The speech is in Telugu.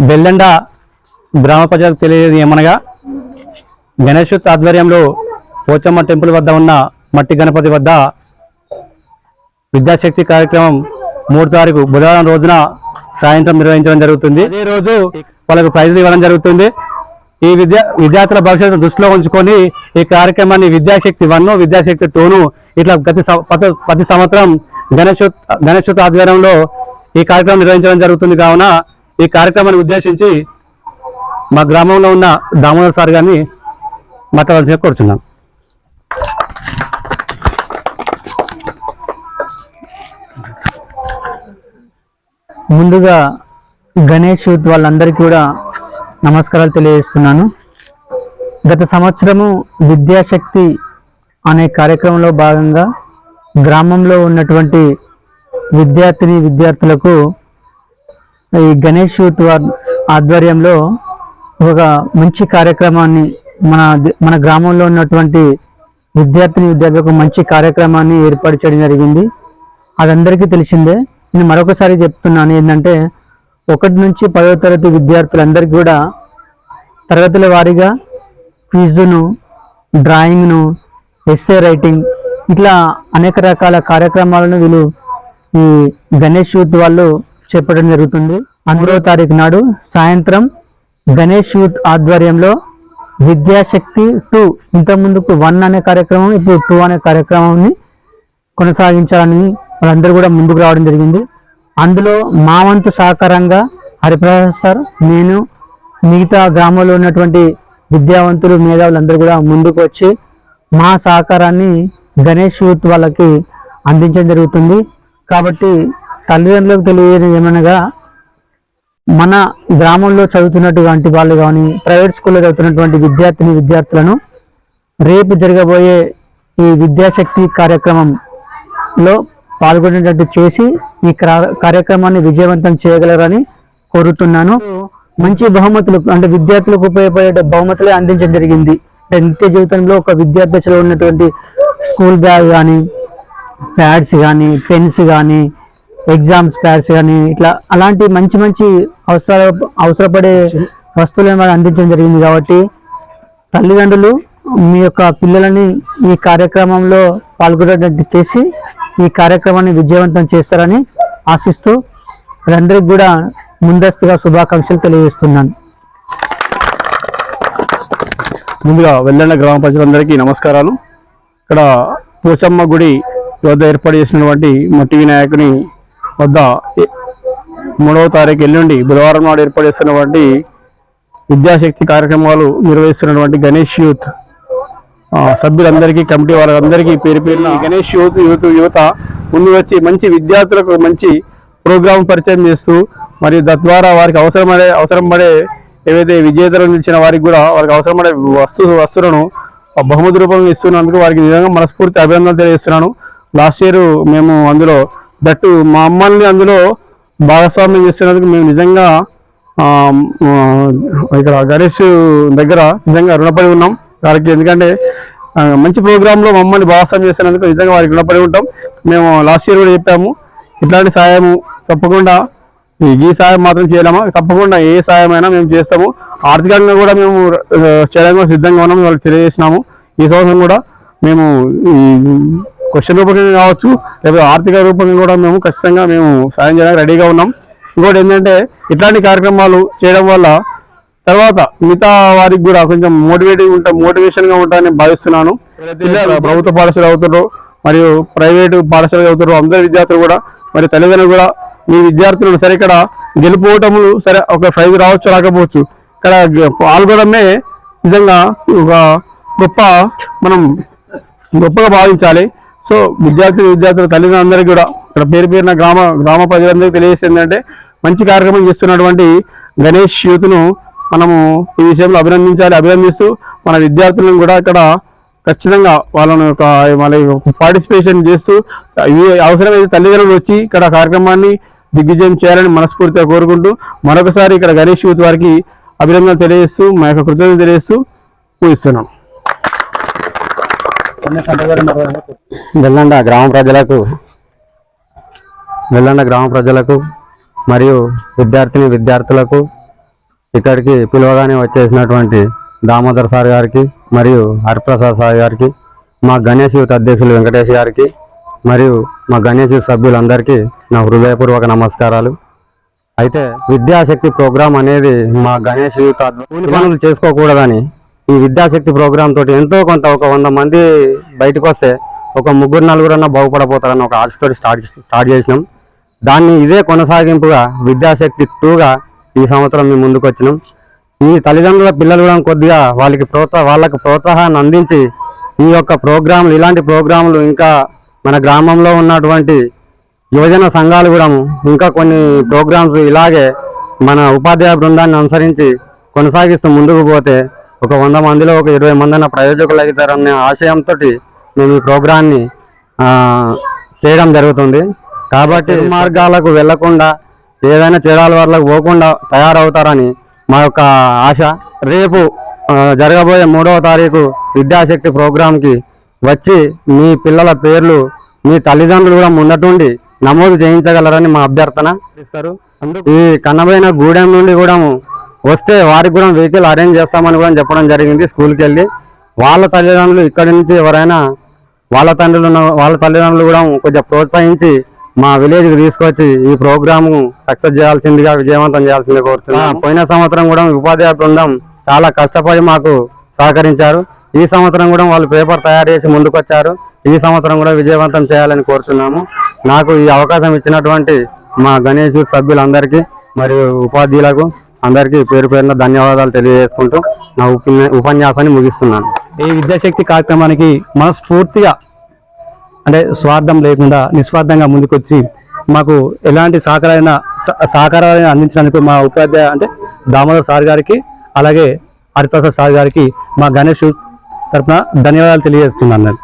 బెల్లండ గ్రామ ప్రజలకు తెలియదు ఏమనగా గణేష్ ఆధ్వర్యంలో పోచమ్మ టెంపుల్ వద్ద ఉన్న మట్టి గణపతి వద్ద విద్యాశక్తి కార్యక్రమం మూడు తారీఖు బుధవారం రోజున సాయంత్రం నిర్వహించడం జరుగుతుంది. అదే రోజు వాళ్ళకు ప్రైజులు ఇవ్వడం జరుగుతుంది. ఈ విద్యా విద్యార్థుల భవిష్యత్తు దృష్టిలో ఉంచుకొని ఈ కార్యక్రమాన్ని విద్యాశక్తి వన్ విద్యాశక్తి టూను ఇట్లా గతి ప్రతి- సంవత్సరం గణేష్ గణేష్ ఆధ్వర్యంలో ఈ కార్యక్రమం నిర్వహించడం జరుగుతుంది. కావున ఈ కార్యక్రమాన్ని ఉద్దేశించి మా గ్రామంలో ఉన్న దామోదర్ సార్ గారిని మాట్లాడాల్సి కోరుచున్నాం. ముందుగా గణేష్ యూత్ వాళ్ళందరికీ కూడా నమస్కారాలు తెలియజేస్తున్నాను. గత సంవత్సరము విద్యాశక్తి అనే కార్యక్రమంలో భాగంగా గ్రామంలో ఉన్నటువంటి విద్యార్థిని విద్యార్థులకు ఈ గణేష్ షూట్ ఆధ్వర్యంలో ఒక మంచి కార్యక్రమాన్ని మన మన గ్రామంలో ఉన్నటువంటి విద్యార్థిని విద్యార్థులకు మంచి కార్యక్రమాన్ని ఏర్పాటు చేయడం జరిగింది. అది అందరికీ తెలిసిందే. నేను మరొకసారి చెప్తున్నాను ఏంటంటే ఒకటి నుంచి పదో తరగతి విద్యార్థులందరికీ కూడా తరగతుల వారీగా క్విజును డ్రాయింగ్ను ఎస్ఏ రైటింగ్ ఇట్లా అనేక రకాల కార్యక్రమాలను వీళ్ళు ఈ గణేష్ యూత్ వాళ్ళు చెప్పడం జరుగుతుంది. అందులో తారీఖు నాడు సాయంత్రం గణేష్ యూత్ ఆధ్వర్యంలో విద్యాశక్తి టూ ఇంతకుముందుకు వన్ అనే కార్యక్రమం ఇప్పుడు టూ అనే కార్యక్రమాన్ని కొనసాగించాలని వాళ్ళందరూ కూడా ముందుకు రావడం జరిగింది. అందులో మా వంతు సహకారంగా హరిప్రసాద్ సార్ నేను మిగతా గ్రామంలో ఉన్నటువంటి విద్యావంతులు మేధావులందరూ కూడా ముందుకు వచ్చి మా సహకారాన్ని గణేష్ యూత్ వాళ్ళకి అందించడం జరుగుతుంది. కాబట్టి తల్లిదండ్రులకు తెలియజేయడం ఏమనగా మన గ్రామంలో చదువుతున్నటువంటి వాళ్ళు కానీ ప్రైవేట్ స్కూల్లో చదువుతున్నటువంటి విద్యార్థిని విద్యార్థులను రేపు జరగబోయే ఈ విద్యాశక్తి కార్యక్రమంలో పాల్గొనేటట్టు చేసి ఈ క్రా- కార్యక్రమాన్ని విజయవంతం చేయగలరని కోరుతున్నాను. మంచి బహుమతులు అంటే విద్యార్థులకు ఉపయోగపడే బహుమతులే అందించడం జరిగింది. నిత్య జీవితంలో ఒక విద్యార్థి ఉన్నటువంటి స్కూల్ బ్యాగ్ కానీ ప్యాడ్స్ కానీ పెన్స్ కానీ ఎగ్జామ్స్ ప్యాడ్స్ కానీ ఇట్లా అలాంటి మంచి మంచి అవసర అవసరపడే వస్తువులను మనం అందించడం జరిగింది కాబట్టి తల్లిదండ్రులు మీ యొక్క పిల్లలని ఈ కార్యక్రమంలో పాల్గొనేటట్టు చేసి ఈ కార్యక్రమాన్ని విజయవంతం చేస్తారని ఆశిస్తూ అందరికి కూడా ముందస్తుగా శుభాకాంక్షలు తెలియజేస్తున్నాను. ముందుగా వెల్లండ గ్రామ ప్రజలందరికీ నమస్కారాలు. ఇక్కడ పోచమ్మ గుడి వద్ద ఏర్పాటు చేసినటువంటి మట్టి వినాయకుని వద్ద ఏ- మూడవ తారీఖు ఎల్లుండి బుధవారం నాడు ఏర్పాటు చేస్తున్నటువంటి విద్యాశక్తి కార్యక్రమాలు నిర్వహిస్తున్నటువంటి గణేష్ యూత్ సభ్యులందరికీ కమిటీ వాళ్ళందరికీ పేరు పేరున గణేష్ యూత్ యూత్ యువత ముందు వచ్చి మంచి విద్యార్థులకు మంచి ప్రోగ్రాం పరిచయం చేస్తూ మరియు తద్వారా వారికి అవసరమడే అవసరం పడే ఏవైతే విజేతలు నిలిచిన వారికి కూడా వారికి అవసరమడే వస్తు వస్తువులను బహుమతి రూపంలో ఇస్తున్నందుకు వారికి నిజంగా మనస్ఫూర్తి అభినందనలు తెలియజేస్తున్నాను. లాస్ట్ ఇయర్ మేము అందులో దట్టు uh, మా అమ్మల్ని అందులో భాగస్వామ్యం చేసేందుకు మేము నిజంగా ఇక్కడ గణేష్ దగ్గర నిజంగా రుణపడి ఉన్నాం. వారికి ఎందుకంటే మంచి ప్రోగ్రాంలో మమ్మల్ని భాగస్వామ్యం చేసేందుకు నిజంగా వారికి రుణపడి ఉంటాం. మేము లాస్ట్ ఇయర్ కూడా చెప్పాము ఇట్లాంటి సాయము తప్పకుండా ఈ సాయం మాత్రం చేయలేమా? తప్పకుండా ఏ సాయమైనా మేము చేస్తాము. ఆర్థికంగా కూడా మేము చేయడానికి కూడా సిద్ధంగా ఉన్నాము వాళ్ళకి తెలియజేసినాము. ఈ సంవత్సరం కూడా మేము ఈ క్వశ్చన్ రూపంగా కావచ్చు లేదా ఆర్థిక రూపంగా కూడా మేము ఖచ్చితంగా మేము సాయం చేయడానికి రెడీగా ఉన్నాం. ఇంకోటి ఏంటంటే ఇట్లాంటి కార్యక్రమాలు చేయడం వల్ల తర్వాత మిగతా వారికి కూడా కొంచెం మోటివేటివ్ ఉంటా మోటివేషన్గా ఉంటారని భావిస్తున్నాను. ప్రభుత్వ పాఠశాల అవుతారు మరియు ప్రైవేటు పాఠశాల అవుతారు అందరు విద్యార్థులు కూడా మరి తల్లిదండ్రులు కూడా మీ విద్యార్థులను సరే ఇక్కడ గెలుపోవటములు సరే ఒక ప్రైజ్ రావచ్చు రాకపోవచ్చు. ఇక్కడ పాల్గొనడమే నిజంగా ఒక గొప్ప మనం గొప్పగా భావించాలి. సో విద్యార్థులు విద్యార్థుల తల్లిదండ్రులందరికీ కూడా ఇక్కడ పేరు పేరున గ్రామ గ్రామ ప్రజలందరికీ తెలియజేస్తుంది ఏంటంటే మంచి కార్యక్రమం చేస్తున్నటువంటి గణేష్ యూత్ను మనము ఈ విషయంలో అభినందించాలి అభినందిస్తూ మన విద్యార్థులను కూడా ఇక్కడ ఖచ్చితంగా వాళ్ళను ఒక వాళ్ళ పార్టిసిపేషన్ చేస్తూ అవసరమైతే తల్లిదండ్రులు వచ్చి ఇక్కడ కార్యక్రమాన్ని దిగ్విజయం చేయాలని మనస్ఫూర్తిగా కోరుకుంటూ మరొకసారి ఇక్కడ గణేష్ యూత్ వారికి అభినందనలు తెలియజేస్తూ మా యొక్క కృతజ్ఞతలు తెలియజేస్తూ పూజిస్తున్నాం వెల్లండ గ్రామ ప్రజలకు వెల్లండ గ్రామ ప్రజలకు మరియు విద్యార్థిని విద్యార్థులకు ఇక్కడికి పిలువగానే వచ్చేసినటువంటి దామోదర్ సార్ గారికి మరియు హరిప్రసాద్ సార్ గారికి మా గణేష్ యూత్ అధ్యక్షులు వెంకటేష్ గారికి మరియు మా గణేష్ యూత్ సభ్యులందరికీ నా హృదయపూర్వక నమస్కారాలు. అయితే విద్యాశక్తి ప్రోగ్రాం అనేది మా గణేష్ యూత్ కూలి పనులు చేసుకోకూడదని ఈ విద్యాశక్తి ప్రోగ్రాం తోటి ఎంతో కొంత ఒక వంద మంది బయటకు వస్తే ఒక ముగ్గురు నలుగురన్నా బాగుపడబోతారని ఒక ఆశతో స్టార్ట్ స్టార్ట్ చేసినాం. దాన్ని ఇదే కొనసాగింపుగా విద్యాశక్తి టూగా ఈ సంవత్సరం మేము ముందుకు వచ్చినాం ఈ తల్లిదండ్రుల పిల్లలు కూడా కొద్దిగా వాళ్ళకి ప్రోత్సాహ వాళ్ళకి ప్రోత్సాహాన్ని అందించి ఈ యొక్క ప్రోగ్రాంలు ఇలాంటి ప్రోగ్రాంలు ఇంకా మన గ్రామంలో ఉన్నటువంటి యువజన సంఘాలు కూడా ఇంకా కొన్ని ప్రోగ్రామ్స్ ఇలాగే మన ఉపాధ్యాయ బృందాన్ని అనుసరించి కొనసాగిస్తూ ముందుకు పోతే ఒక వంద మందిలో ఒక ఇరవై మంది అన్న ప్రయోజకులు అవుతారనే ఆశయంతో మేము ఈ ప్రోగ్రాన్ని చేయడం జరుగుతుంది. కాబట్టి మార్గాలకు వెళ్ళకుండా ఏదైనా చీరాల వాళ్ళకు పోకుండా తయారవుతారని మా యొక్క ఆశ. రేపు జరగబోయే మూడవ తారీఖు విద్యాశక్తి ప్రోగ్రాంకి వచ్చి మీ పిల్లల పేర్లు మీ తల్లిదండ్రులు కూడా ముందటుండి నమోదు చేయించగలరని మా అభ్యర్థన. ఇస్తారు ఈ కన్నబైన గూడెం నుండి కూడా వస్తే వారికి కూడా వెహికల్ అరేంజ్ చేస్తామని కూడా చెప్పడం జరిగింది స్కూల్కి వెళ్ళి. వాళ్ళ తల్లిదండ్రులు ఇక్కడి నుంచి ఎవరైనా వాళ్ళ తండ్రులు వాళ్ళ తల్లిదండ్రులు కూడా కొంచెం ప్రోత్సహించి మా విలేజ్కి తీసుకొచ్చి ఈ ప్రోగ్రామ్ సక్సెస్ చేయాల్సిందిగా విజయవంతం చేయాల్సిందిగా కోరుతున్నాం పోయిన సంవత్సరం కూడా ఉపాధ్యాయ బృందం చాలా కష్టపడి మాకు సహకరించారు. ఈ సంవత్సరం కూడా వాళ్ళు పేపర్ తయారు చేసి ముందుకొచ్చారు. ఈ సంవత్సరం కూడా విజయవంతం చేయాలని కోరుతున్నాము. నాకు ఈ అవకాశం ఇచ్చినటువంటి మా గణేష్ సభ్యులందరికీ మరియు ఉపాధ్యులకు అందరికీ పేరు పేరున ధన్యవాదాలు తెలియజేసుకుంటూ నా ఉపన్యాసాన్ని ముగిస్తున్నాను. ఈ విద్యాశక్తి కార్యక్రమానికి మనస్ఫూర్తిగా అంటే స్వార్థం లేకుండా నిస్వార్థంగా ముందుకొచ్చి మాకు ఎలాంటి సహకారైన స- సహకారాలను అందించడానికి మా ఉపాధ్యాయ అంటే దామోదర్ సార్ గారికి అలాగే హరిప్రసాద్ సార్ గారికి మా గణేష్ తరఫున ధన్యవాదాలు తెలియజేస్తున్నాను నేను.